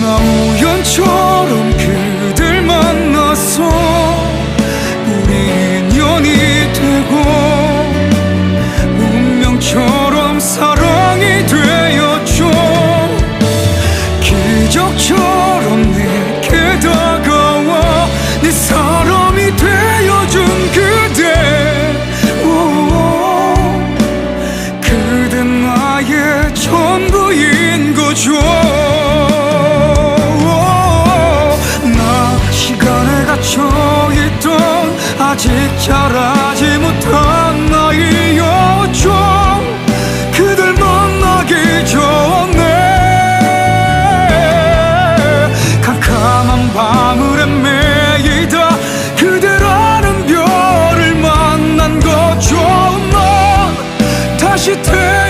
나 우연처럼 그댈 만나서 우리 인연이 되고 운명처럼 사랑이 되었죠 기적처럼 내게 다가와 내 사람 아직 자라지 못한 나이였죠 그댈 만나기 전에 캄캄한 밤을 헤매이다. 그대라는 별을 만난 거죠. 넌 다시 태어나